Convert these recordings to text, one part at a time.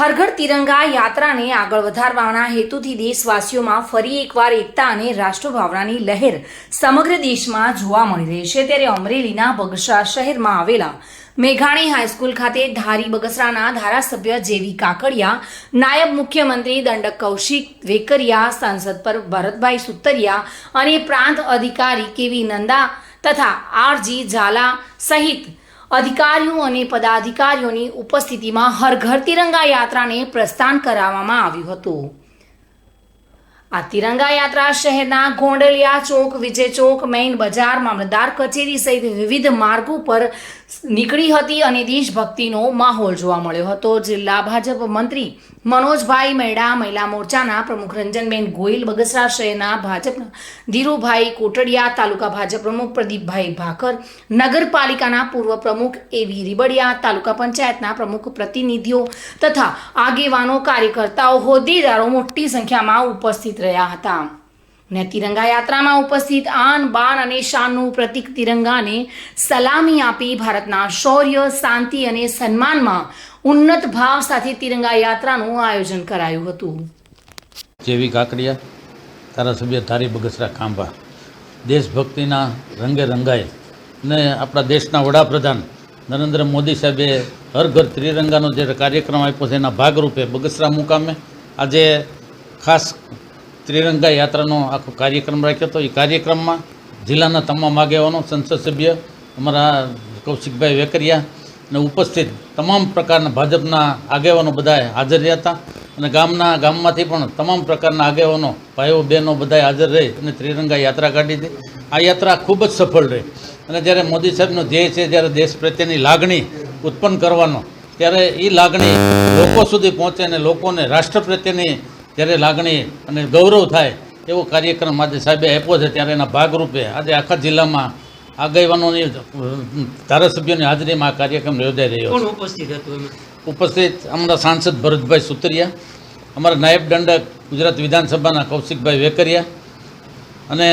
હરઘર તિરંગા યાત્રાને આગળ વધારવાના હેતુથી દેશવાસીઓમાં ફરી એકવાર એકતા અને રાષ્ટ્રભાવનાની લહેર સમગ્ર દેશમાં જોવા મળી રહી છે. ત્યારે અમરેલીના બગસરા શહેરમાં આવેલા મેઘાણી હાઈસ્કૂલ ખાતે ધારી બગસરાના ધારાસભ્ય જેવી કાકડિયા, નાયબ મુખ્યમંત્રી દંડક કૌશિક વેકરિયા, સાંસદ પર ભરતભાઈ સુતરિયા અને પ્રાંત અધિકારી કેવી નંદા તથા આરજી ઝાલા સહિત અધિકારીઓ અને પદાધિકારીઓની ઉપસ્થિતિમાં હર ઘર તિરંગા યાત્રાને પ્રસ્થાન કરાવવામાં આવ્યું હતું. આ તિરંગા યાત્રા શહેરના ગોંડલિયા ચોક, વિજય ચોક, મેઇન બજાર મામલતદાર કચેરી સહિત વિવિધ માર્ગો પર નીકળી હતી અને દેશભક્તિનો માહોલ જોવા મળ્યો હતો. જિલ્લા ભાજપ મંત્રી મનોજભાઈ મેડા મહિલા મોરચાના પ્રમુખ રંજનબેન ગોયલ બગસરા શહેરના ભાજપના ધીરુભાઈ કોટડિયા, તાલુકા ભાજપ પ્રમુખ પ્રદીપભાઈ ભાકર નગરપાલિકાના પૂર્વ પ્રમુખ એવી રીબડિયા, તાલુકા પંચાયતના પ્રમુખ પ્રતિનિધિઓ તથા આગેવાનો, કાર્યકર્તાઓ હોદ્દેદારો મોટી સંખ્યામાં ઉપસ્થિત રહ્યા હતા. ને તિરંગા યાત્રામાં ઉપસ્થિત આન, બાન અને શાનનું પ્રતિક તિરંગાને સલામી આપી ભારતના શૌર્ય, શાંતિ અને સન્માનમાં ઉન્નત ભાવ સાથે તિરંગા યાત્રાનું આયોજન કરાયું હતું. જેવી કાકડિયા, ધારાસભ્ય ધારી બગસરા ખાંભા, દેશભક્તિના રંગે રંગાય ને આપણા દેશના વડાપ્રધાન નરેન્દ્ર મોદી સાહેબે હર ઘર ત્રિરંગાનો જે કાર્યક્રમ આપ્યો છે, એના ભાગરૂપે બગસરા મુકામે આજે ખાસ ત્રિરંગા યાત્રાનો આખો કાર્યક્રમ રાખ્યો હતો. એ કાર્યક્રમમાં જિલ્લાના તમામ આગેવાનો, સંસદ સભ્ય, અમારા કૌશિકભાઈ વેકરિયા અને ઉપસ્થિત તમામ પ્રકારના ભાજપના આગેવાનો બધા હાજર રહ્યા હતા. અને ગામના, ગામમાંથી પણ તમામ પ્રકારના આગેવાનો, ભાઈઓ, બહેનો બધા હાજર રહી અને ત્રિરંગા યાત્રા કાઢી હતી. આ યાત્રા ખૂબ જ સફળ રહી. અને જ્યારે મોદી સાહેબનો ધ્યેય છે જ્યારે દેશ પ્રત્યેની લાગણી ઉત્પન્ન કરવાનો, ત્યારે એ લાગણી લોકો સુધી પહોંચે અને લોકોને રાષ્ટ્ર પ્રત્યેની જ્યારે લાગણી અને ગૌરવ થાય એવો કાર્યક્રમ આજે સાહેબે આપ્યો છે ત્યારે એના ભાગરૂપે આજે આખા જિલ્લામાં આગેવાનોની ધારાસભ્યોની હાજરીમાં આ કાર્યક્રમ યોજાઈ રહ્યો છે. ઉપસ્થિત હતું ઉપસ્થિત અમારા સાંસદ ભરતભાઈ સુતરિયા અમારા નાયબ દંડક ગુજરાત વિધાનસભાના કૌશિકભાઈ વેકરિયા અને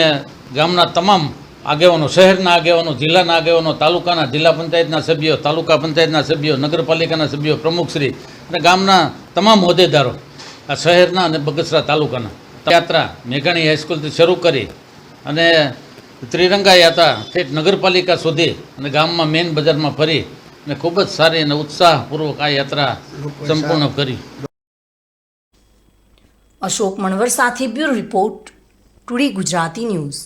ગામના તમામ આગેવાનો શહેરના આગેવાનો જિલ્લાના આગેવાનો તાલુકાના જિલ્લા પંચાયતના સભ્યો તાલુકા પંચાયતના સભ્યો નગરપાલિકાના સભ્યો પ્રમુખશ્રી અને ગામના તમામ હોદ્દેદારો આ શહેરના અને બગસરા તાલુકાના. યાત્રા મેઘાણી હાઈસ્કૂલથી શરૂ કરી અને ત્રિરંગા યાત્રા ઠેઠ નગરપાલિકા સુધી અને ગામમાં મેઇન બજારમાં ફરી અને ખૂબ જ સારી અને ઉત્સાહપૂર્વક આ યાત્રા સંપૂર્ણ કરી. અશોક મણવર સાથે bureau report, today Gujarati news.